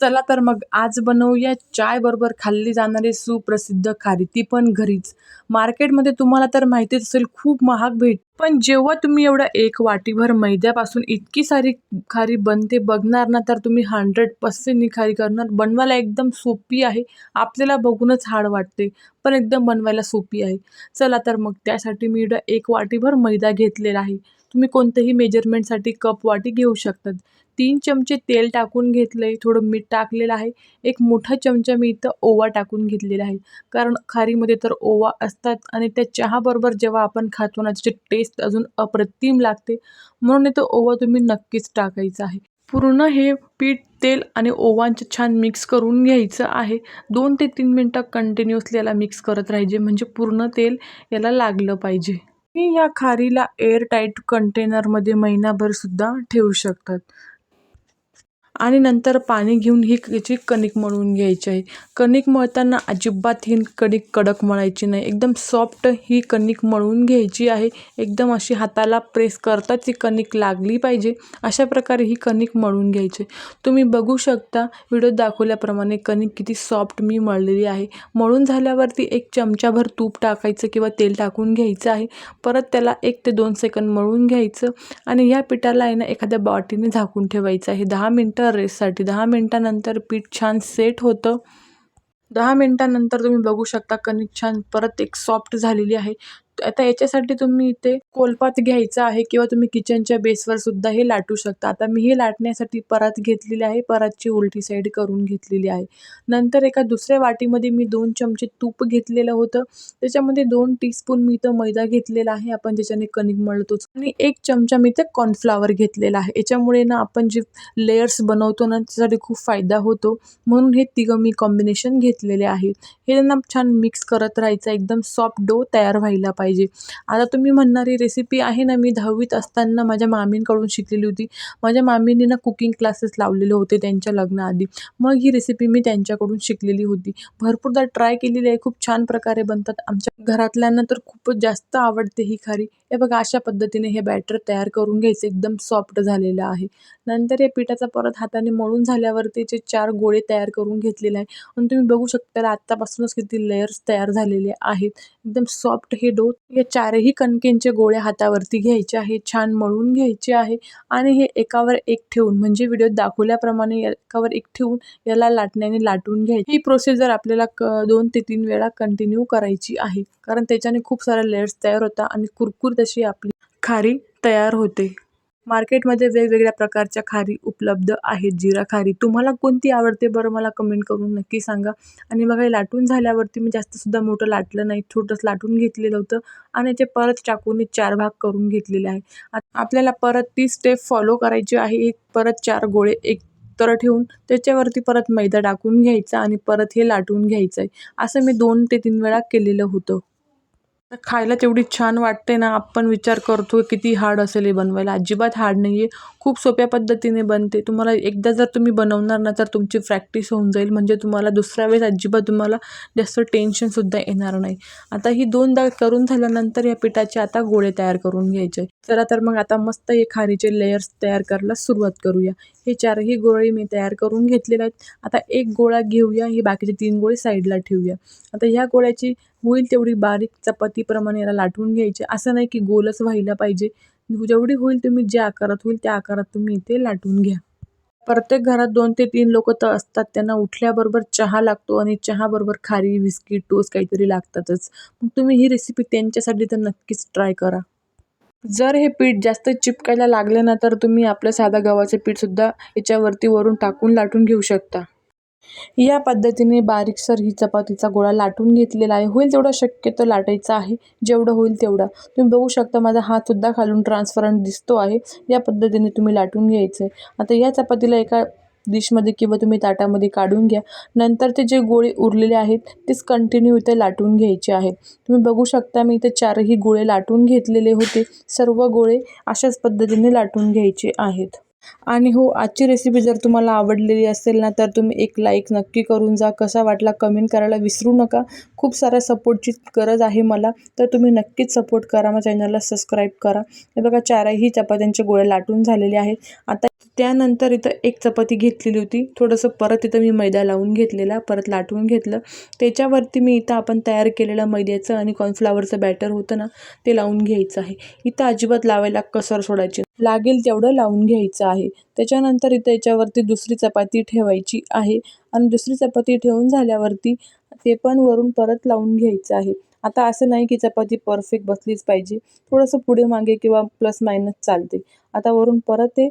चला तर मग आज बनवूया चाय बरोबर खाल्ली जाणारी सुप्रसिद्ध खारी. ती पण घरीच. मार्केटमध्ये तुम्हाला तर माहितीच असेल खूप महाग भेट. पण जेव्हा तुम्ही एवढा एक वाटीभर मैद्यापासून इतकी सारी खारी बनते बघणार ना तर तुम्ही हंड्रेड पर्सेंट खारी करणार. बनवायला एकदम सोपी आहे. आपल्याला बघूनच हाड वाटते पण एकदम बनवायला सोपी आहे. चला तर मग त्यासाठी मी इकडं एक वाटीभर मैदा घेतलेला आहे. तुम्ही कोणत्याही मेजरमेंटसाठी कप वाटी घेऊ शकतात. तीन चमचे तेल टाकून घेतलं आहे थोडं मीठ टाकलेलं आहे. एक मोठा चमचा मी इथं ओवा टाकून घेतलेला आहे. कारण खारीमध्ये तर ओवा असतात आणि त्या चहाबरोबर जेव्हा आपण खातो ना त्याची टेस्ट अजून अप्रतिम लागते. म्हणून इथं ओवा तुम्ही नक्कीच टाकायचा आहे. पूर्ण हे पीठ तेल आणि ओवांचं छान मिक्स करून घ्यायचं आहे. दोन ते तीन मिनटं कंटिन्युअसली याला मिक्स करत राहायचे म्हणजे पूर्ण तेल याला लागलं पाहिजे. मी या खारीला एअरटाईट कंटेनरमध्ये महिनाभरसुद्धा ठेवू शकतात. आणि नंतर पाणी घेऊन ही याची कणिक मळून घ्यायची आहे. कणिक मळताना अजिबात ही कणिक कडक मळायची नाही. एकदम सॉफ्ट ही कणिक मळून घ्यायची आहे. एकदम अशी हाताला प्रेस करताच ही कणिक लागली पाहिजे. अशा प्रकारे ही कणिक मळून घ्यायची तुम्ही बघू शकता व्हिडिओ दाखवल्याप्रमाणे कणिक किती सॉफ्ट मी मळलेली आहे. मळून झाल्यावरती एक चमचाभर तूप टाकायचं किंवा तेल टाकून घ्यायचं आहे. परत त्याला एक ते दोन सेकंद मळून घ्यायचं. आणि ह्या पिठाला आहे ना एखाद्या बाटीने झाकून ठेवायचं आहे. दहा मिनटं रेससाठी. दहा मिनटानंतर पीठ छान सेट होतं. दहा मिनटानंतर तुम्ही बघू शकता कणिक छान परत एक सॉफ्ट झालेली आहे. आता याच्यासाठी तुम्ही इथे कोलपात घ्यायचा आहे किंवा तुम्ही किचनच्या बेसवर सुद्धा हे लाटू शकता. आता मी हे लाटण्यासाठी परात घेतलेली आहे. परातची उलटी साईड करून घेतलेली आहे. नंतर एका दुसऱ्या वाटीमध्ये मी दोन चमचे तूप घेतलेलं होतं. त्याच्यामध्ये दोन टीस्पून मी इथं मैदा घेतलेला आहे. आपण ज्याच्याने कणिक मळतोच. आणि एक चमचा मी इथं कॉर्नफ्लावर घेतलेला आहे. याच्यामुळे ना आपण जे लेयर्स बनवतो ना त्यासाठी खूप फायदा होतो. म्हणून हे तिघं मी कॉम्बिनेशन घेतलेले आहे. हे ना छान मिक्स करत राहायचं. एकदम सॉफ्ट डो तयार व्हायला पाहिजे. पाहिजे. आता तुम्ही म्हणणारी रेसिपी आहे ना मी दहावीत असताना माझ्या मामींकडून शिकलेली होती. माझ्या मामींनी ना कुकिंग क्लासेस लावलेले होते त्यांच्या लग्नाआधी. मग ही रेसिपी मी त्यांच्याकडून शिकलेली होती. भरपूरदा ट्राय केलेली आहे खूप छान प्रकारे बनतात. आमच्या घरातल्यांना तर खूपच जास्त आवडते ही खारी. हे बघा अशा पद्धतीने हे बॅटर तयार करून घ्यायचं. एकदम सॉफ्ट झालेलं आहे. नंतर या पिठाचा परत हाताने मळून झाल्यावरती जे चार गोळे तयार करून घेतलेले आहे. आणि तुम्ही बघू शकता आत्तापासूनच किती लेयर्स तयार झालेले आहेत. एकदम सॉफ्ट हे डो या चारही कणकेंचे गोळे हातावरती घ्यायचे आहे छान मळून घ्यायचे आहे आणि हे एकावर एक ठेवून म्हणजे व्हिडिओत दाखवल्याप्रमाणे एकावर एक ठेवून याला लाटण्याने लाटून घ्यायची. ही प्रोसिजर आपल्याला क दोन ते तीन वेळा कंटिन्यू करायची आहे कारण त्याच्याने खूप साऱ्या लेयर्स तयार होतात आणि कुरकुर तशी आपली खारी तयार होते. मार्केटमध्ये वेगवेगळ्या प्रकारच्या खारी उपलब्ध आहेत. जिरा खारी. तुम्हाला कोणती आवडते बरं मला कमेंट करून नक्की सांगा. आणि बघा हे लाटून झाल्यावरती मी जास्तसुद्धा मोठं लाटलं नाही. छोटंच लाटून घेतलेलं होतं आणि ते परत चाकूने चार भाग करून घेतलेले आहे. आपल्याला परत ती स्टेप फॉलो करायची आहे. एक परत चार गोळे एक तर ठेवून त्याच्यावरती परत मैदा टाकून घ्यायचा आणि परत हे लाटून घ्यायचं आहे असं मी दोन ते तीन वेळा केलेलं होतं. खायला तेवढी छान वाटते ना. आपण विचार करतो किती हार्ड असेल हे बनवायला. अजिबात हार्ड नाही आहे खूप सोप्या पद्धतीने बनते. तुम्हाला एकदा जर तुम्ही बनवणार ना तर तुमची प्रॅक्टिस होऊन जाईल. म्हणजे तुम्हाला दुसऱ्या वेळेस अजिबात तुम्हाला जास्त टेन्शनसुद्धा येणार नाही. आता ही दोनदा करून झाल्यानंतर या पिठाचे आता गोळे तयार करून घ्यायचे. चला तर मग आता मस्त हे खारीचे लेयर्स तयार करायला सुरुवात करूया. हे चारही गोळे मी तयार करून घेतलेले आहेत. आता एक गोळा घेऊया ही बाकीचे तीन गोळे साईडला ठेवूया. आता ह्या गोळ्याची होईल तेवढी बारीक चपातीप्रमाणे याला लाटून घ्यायची. असं नाही की गोलच व्हायला पाहिजे. जेवढी होईल तुम्ही ज्या आकारात होईल त्या आकारात तुम्ही इथे लाटून घ्या. प्रत्येक घरात दोन ते तीन लोक तर असतात. त्यांना उठल्याबरोबर चहा लागतो आणि चहाबरोबर खारी बिस्किट टोस्ट काहीतरी लागतातच. मग तुम्ही ही रेसिपी त्यांच्यासाठी तर नक्कीच ट्राय करा. जर हे पीठ जास्त चिपकायला लागलं ना तर तुम्ही आपलं साधा गव्हाचं पीठसुद्धा याच्यावरती वरून टाकून लाटून घेऊ शकता. या पद्धतीने बारीकसर ही चपातीचा गोळा लाटून घेतलेला आहे. होईल तेवढं शक्यतो लाटायचं आहे. जेवढं होईल तेवढा. तुम्ही बघू शकता माझा हातसुद्धा खालून ट्रान्सफरंट दिसतो आहे. या पद्धतीने तुम्ही लाटून घ्यायचं आहे आता या चपातीला एका डिशमध्ये किंवा तुम्ही ताटामध्ये काढून घ्या. नंतर ते जे गोळे उरलेले आहेत तेच कंटिन्यू इथे लाटून घ्यायचे आहेत. तुम्ही बघू शकता मी इथे चारही गोळे लाटून घेतलेले होते. सर्व गोळे अशाच पद्धतीने लाटून घ्यायचे आहेत. आणि हो आजची रेसिपी जर तुम्हाला आवडलेली असेल ना तर तुम्ही एक लाईक नक्की करून जा. कसा वाटला कमेंट करायला विसरू नका. खूप साऱ्या सपोर्टची गरज आहे मला. तर तुम्ही नक्कीच सपोर्ट करा. मग चॅनलला सबस्क्राईब करा. हे बघा चारही चपात्यांचे गोळे लाटून झालेले आहेत. आता त्यानंतर इथं एक चपाती घेतलेली होती. थोडंसं परत इथं मी मैदा लावून घेतलेला परत लाटून घेतलं. त्याच्यावरती मी इथं आपण तयार केलेलं मैद्याचं आणि कॉर्नफ्लावरचं बॅटर होतं ना ते लावून घ्यायचं आहे. इथं अजिबात लावायला कसर सोडायची लागेल तेवढं लावून घ्यायचं आहे. त्याच्यानंतर इथं याच्यावरती दुसरी चपाती ठेवायची आहे. आणि दुसरी चपाती ठेवून झाल्यावरती ते पण वरून परत लावून घ्यायचं आहे. आता असं नाही की चपाती परफेक्ट बसलीच पाहिजे. थोडंसं पुढे मागे किंवा प्लस मायनस चालते. आता वरून परत ते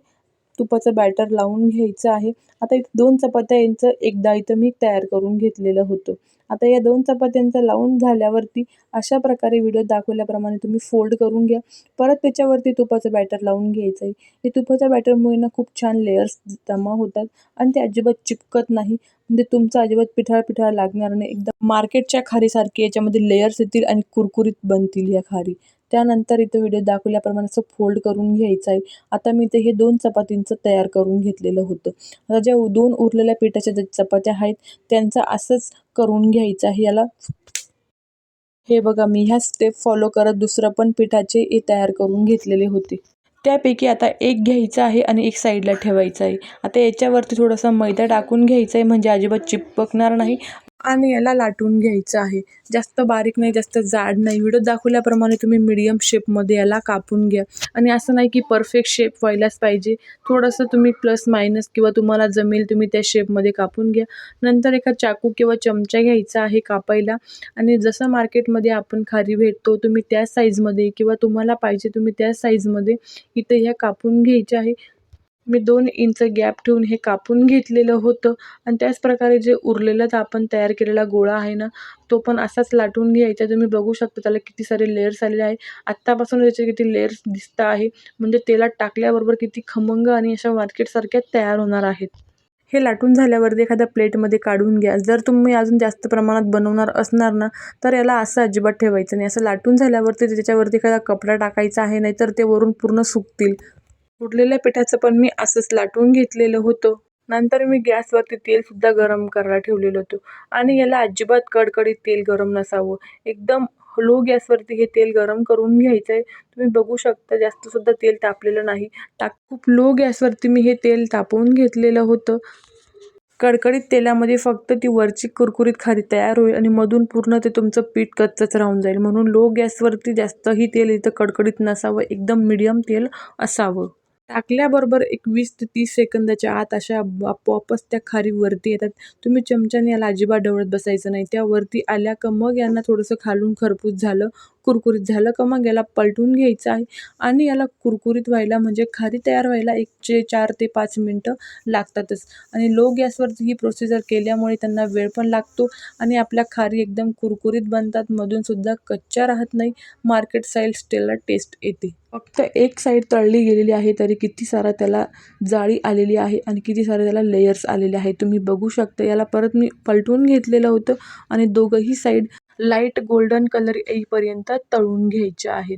तुपाचं बॅटर लावून घ्यायचं आहे. आता इथं दोन चपात्या यांचं एकदा इथं मी तयार करून घेतलेलं होतं. आता या दोन चपात्यांचं लावून झाल्यावरती अशा प्रकारे व्हिडिओ दाखवल्याप्रमाणे तुम्ही फोल्ड करून घ्या. परत त्याच्यावरती तुपाचं बॅटर लावून घ्यायचं आहे. हे तुपाच्या बॅटरमुळे ना खूप छान लेयर्स जमा होतात आणि ते अजिबात चिपकत नाही. म्हणजे तुमचं अजिबात पिठाळ पिठाळ लागणार नाही. एकदम मार्केटच्या खारीसारखी याच्यामध्ये लेयर्स येतील आणि कुरकुरीत बनतील या खारी. त्यानंतर इथं व्हिडिओ दाखवल्याप्रमाणे असं फोल्ड करून घ्यायचं आहे आता मी इथे हे दोन चपातींचं तयार करून घेतलेलं होतं. आता ज्या दोन उरलेल्या पिठाच्या ज्या चपात्या आहेत त्यांचं असंच करून घ्यायचं आहे. याला हे बघा मी ह्या स्टेप फॉलो करत दुसरं पण पिठाचे हे तयार करून घेतलेले होते. त्यापैकी आता एक घ्यायचा आहे आणि एक साईडला ठेवायचा आहे. आता याच्यावरती थोडासा मैदा टाकून घ्यायचा आहे म्हणजे अजिबात चिपकणार नाही. आणि याला लाटून घ्यायचं आहे. जास्त बारीक नाही जास्त जाड नाही. व्हिडिओ दाखवल्याप्रमाणे तुम्ही मिडियम शेपमध्ये याला कापून घ्या. आणि असं नाही की परफेक्ट शेप व्हायलाच पाहिजे. थोडंसं तुम्ही प्लस मायनस किंवा तुम्हाला जमेल तुम्ही त्या शेपमध्ये कापून घ्या. नंतर एका चाकू किंवा चमचा घ्यायचा आहे कापायला. आणि जसं मार्केटमध्ये आपण खारी भेटतो तुम्ही त्या साईजमध्ये किंवा तुम्हाला पाहिजे तुम्ही त्या साईजमध्ये इथे ह्या कापून घ्यायच्या आहे. मी दोन इंच गॅप ठेवून हे कापून घेतलेलं होतं. आणि त्याच प्रकारे जे उरलेलं आपण तयार केलेला गोळा आहे ना तो पण असाच लाटून घ्यायचा. तुम्ही बघू शकता त्याला किती सारे लेयर्स आलेले आहे. आत्तापासून त्याचे किती लेयर्स दिसत आहे. म्हणजे तेलात टाकल्याबरोबर किती खमंग आणि अशा मार्केटसारख्या तयार होणार आहेत. हे लाटून झाल्यावरती एखाद्या प्लेटमध्ये काढून घ्या. जर तुम्ही अजून जास्त प्रमाणात बनवणार असणार ना तर याला असं अजिबात ठेवायचं नाही. असं लाटून झाल्यावरती त्याच्यावरती एखादा कपडा टाकायचा आहे नाहीतर ते वरून पूर्ण सुकतील. उरलेल्या पिठाचं पण मी असंच लाटून घेतलेलं होतं. नंतर मी गॅसवरती तेलसुद्धा गरम करायला ठेवलेलं होतं. आणि याला अजिबात कडकडीत तेल गरम नसावं. एकदम लो गॅसवरती हे तेल गरम करून घ्यायचं आहे तुम्ही बघू शकता जास्तसुद्धा तेल तापलेलं नाही. टाक खूप लो गॅसवरती मी हे तेल तापवून घेतलेलं होतं. कडकडीत तेलामध्ये फक्त ती वरची कुरकुरीत खारी तयार होईल आणि मधून पूर्ण ते तुमचं पीठ कच्चंच राहून जाईल. म्हणून लो गॅसवरती जास्तही तेल इथं कडकडीत नसावं. एकदम मिडियम तेल असावं. टाकल्याबरोबर एक वीस ते तीस सेकंदाच्या आत अशा आपोआपच त्या खारी वरती येतात. तुम्ही चमच्याने याला अजिबात ढवळत बसायचं नाही. त्या वरती आल्या का मग यांना थोडंसं खालून खरपूस झालं. कुरकुरीत झालं का मग याला पलटून घ्यायचं आहे. आणि याला कुरकुरीत व्हायला म्हणजे खारी तयार व्हायला एक जे चार ते पाच मिनटं लागतातच. आणि लो गॅसवरती ही प्रोसिजर केल्यामुळे त्यांना वेळ पण लागतो आणि आपल्या खारी एकदम कुरकुरीत बनतात. मधूनसुद्धा कच्च्या राहत नाही. मार्केट साईल स्टेलला टेस्ट येते. फक्त एक साईड तळली गेलेली आहे तरी किती सारा त्याला जाळी आलेली आहे आणि किती सारे त्याला लेयर्स आलेले आहे. तुम्ही बघू शकता याला परत मी पलटून घेतलेलं होतं आणि दोघंही साईड लाइट गोल्डन कलर येईपर्यंत तळून घ्यायच्या आहेत.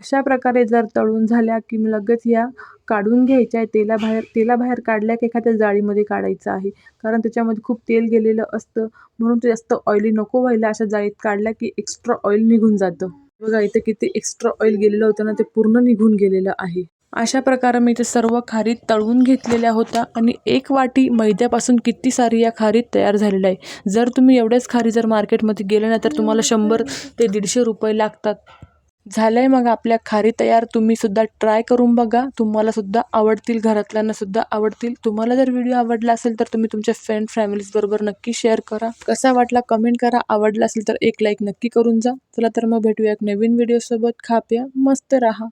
अशा प्रकारे जर तळून झाल्या की लगेच या काढून घ्यायच्या आहे तेलाबाहेर तेलाबाहेर काढल्या की एखाद्या जाळीमध्ये काढायचं आहे. कारण त्याच्यामध्ये खूप तेल गेलेलं असतं म्हणून ते जास्त ऑइली नको व्हायला. अशा जाळीत काढल्या की एक्स्ट्रा ऑइल निघून जातं. बघा इथे किती एक्स्ट्रा ऑइल गेलेलं होतं ना ते पूर्ण निघून गेलेलं आहे. अशा प्रकारे मी ते सर्व खारीत तळून घेतलेल्या होत्या आणि एक वाटी मैद्यापासून किती सारी या खारीत तयार झालेल्या आहे. जर तुम्ही एवढ्याच खारी जर मार्केटमध्ये गेले ना तर तुम्हाला शंभर ते दीडशे रुपये लागतात. झालं आहे मग आपल्या खारी तयार. तुम्ही सुद्धा ट्राय करून बघा. तुम्हाला सुद्धा आवडतील घरातल्यांना सुद्धा आवडतील. तुम्हाला जर व्हिडिओ आवडला असेल तर तुम्ही तुमच्या फ्रेंड फॅमिलीजबरोबर नक्की शेअर करा. कसा वाटला कमेंट करा. आवडला असेल तर एक लाईक नक्की करून जा. चला तर मग भेटूया एक नवीन व्हिडिओसोबत खा प्या मस्त राहा.